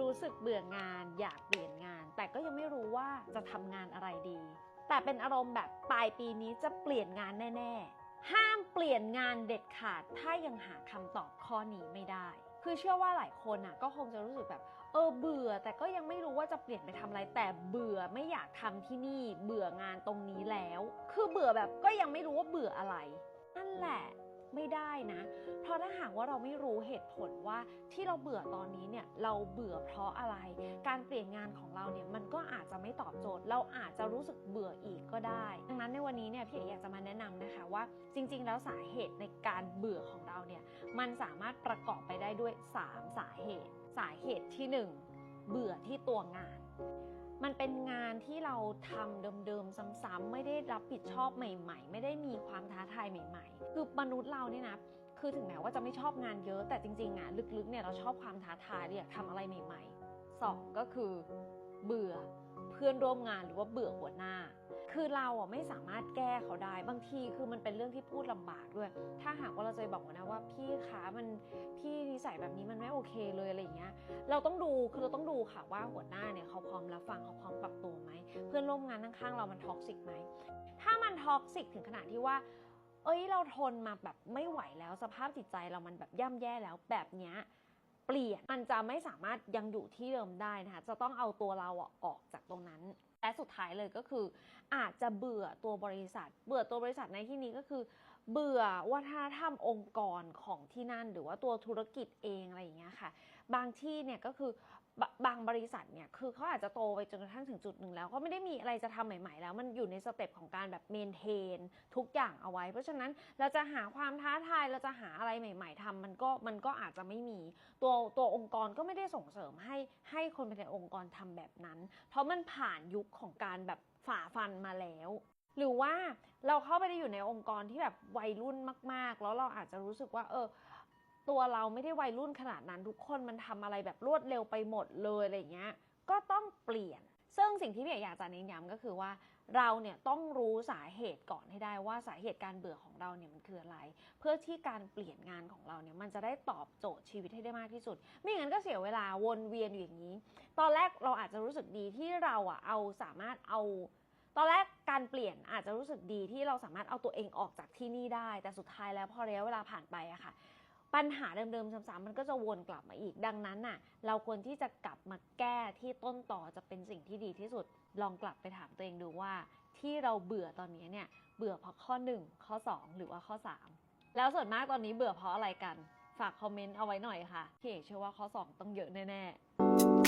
รู้สึกเบื่องานอยากเปลี่ยนงาน แต่ก็ยังไม่รู้ว่าจะทำงานอะไรดี แต่เป็นอารมณ์แบบปลายปีนี้จะเปลี่ยนงานแน่ ๆ ห้ามเปลี่ยนงานเด็ดขาดถ้ายังหาคำตอบข้อนี้ไม่ได้ คือเชื่อว่าหลายคนอะก็คงจะรู้สึกแบบเออเบื่อ แต่ก็ยังไม่รู้ว่าจะเปลี่ยนไปทำอะไร แต่เบื่อไม่อยากทำที่นี่ เบื่องานตรงนี้แล้ว คือเบื่อแบบก็ยังไม่รู้ว่าเบื่ออะไรนั่นแหละ ไม่ได้นะ เพราะถ้าหากว่าเราไม่รู้เหตุผลว่าที่เราเบื่อตอนนี้เนี่ยเราเบื่อเพราะอะไร การเปลี่ยนงานของเราเนี่ยมันก็อาจจะไม่ตอบโจทย์ เราอาจจะรู้สึกเบื่ออีกก็ได้ ดังนั้นในวันนี้เนี่ยพี่เอกอยากจะมาแนะนำนะคะว่าจริง ๆ แล้วสาเหตุในการเบื่อของเราเนี่ยมันสามารถประกอบไปได้ด้วย 3 สาเหตุ สาเหตุที่ 1 เบื่อที่ตัวงาน มันเป็นงานที่เราทำเดิมๆซ้ำๆไม่ได้รับผิดชอบใหม่ ๆ ไม่ได้มีความท้าทายใหม่ ๆ คือมนุษย์เราเนี่ยนะคือถึงแม้ว่าจะไม่ชอบงานเยอะแต่จริงๆอะลึกๆเนี่ยเราชอบความท้าทายเราอยากทำอะไรใหม่ๆสองก็คือเบื่อ เพื่อนร่วมงานหรือว่าเบื่อหัวหน้า คือเราอะไม่สามารถแก้เขาได้บางทีคือมันเป็นเรื่องที่พูดลำบากด้วย ถ้าหากว่าเราจะไปบอกหัวหนะว่าพี่คะมันพี่นิสัยแบบนี้มันไม่โอเคเลยอะไรอย่างเงี้ย เราต้องดูคือเราต้องดูค่ะว่าหัวหน้าเนี่ยเขาพร้อมรับฟังเขาพร้อมปรับตัวไหมเพื่อนร่วมงานข้างๆเรามันท็อกซิกไหมถ้ามันท็อกซิกถึงขนาดที่ว่าเอ้ยเราทนมาแบบไม่ไหวแล้วสภาพจิตใจเรามันแบบย่ำแย่แล้วแบบเนี้ย ลี่ยน มันจะไม่สามารถยังอยู่ที่เดิมได้นะคะ จะต้องเอาตัวเราอะออกจากตรงนั้น และสุดท้ายเลยก็คือ อาจจะเบื่อตัวบริษัท เบื่อตัวบริษัทในที่นี้ก็คือ เบื่อวัฒนธรรมองค์กรของที่นั่น หรือว่าตัวธุรกิจเองอะไรอย่างเงี้ยค่ะ บางที่เนี่ยก็คือบบางบริษัทเนี่ยคือเขาอาจจะโตไปจนกระทั่งถึงจุดหนึ่งแล้วก็ไม่ได้มีอะไรจะทำใหม่ๆ แล้วมันอยู่ในสเต็ปของการแบบเมนเทนทุกอย่างเอาไว้ เพราะฉะนั้นเราจะหาความท้าทายเราจะหาอะไรใหม่ ๆทำมันก็มันก็อาจจะไม่มีตัวตัวองค์กรก็ไม่ได้ส่งเสริมให้ให้คนภายในองค์กรทำแบบนั้น เพราะมันผ่านยุคของการแบบฝ่าฟันมาแล้ว หรือว่าเราเข้าไปได้อยู่ในองค์กรที่แบบวัยรุ่นมาก ๆ แล้วเราอาจจะรู้สึกว่า เออ ตัวเราไม่ได้วัยรุ่นขนาดนั้น ทุกคนมันทำอะไรแบบรวดเร็วไปหมดเลยอะไรเงี้ย ก็ต้องเปลี่ยน ซึ่งสิ่งที่พี่อกอยากจะเน้นย้ำก็คือว่า เราเนี่ยต้องรู้สาเหตุก่อนให้ได้ว่าสาเหตุการเบื่อของเราเนี่ยมันคืออะไร เพื่อที่การเปลี่ยนงานของเราเนี่ยมันจะได้ตอบโจทย์ชีวิตให้ได้มากที่สุด ไม่งั้นก็เสียเวลาวนเวียนอยู่อย่างนี้ ตอนแรกเราอาจจะรู้สึกดีที่เราอะเอาสามารถเอา ตอนแรกการเปลี่ยนอาจจะรู้สึกดีที่เราสามารถเอาตัวเองออกจากที่นี่ได้ แต่สุดท้ายแล้วพอระยะเวลาผ่านไปอะค่ะปัญหาเดิมๆซ้ำๆมันก็จะวนกลับมาอีก ดังนั้นน่ะ เราควรที่จะกลับมาแก้ที่ต้นต่อจะเป็นสิ่งที่ดีที่สุด ลองกลับไปถามตัวเองดูว่า ที่เราเบื่อตอนนี้เนี่ย เบื่อเพราะข้อ 1 ข้อ 2 หรือว่าข้อ 3 แล้วส่วนมากตอนนี้เบื่อเพราะอะไรกัน ฝากคอมเมนต์เอาไว้หน่อยค่ะพี่เอกเชื่อว่าข้อ 2 ต้องเยอะแน่ๆ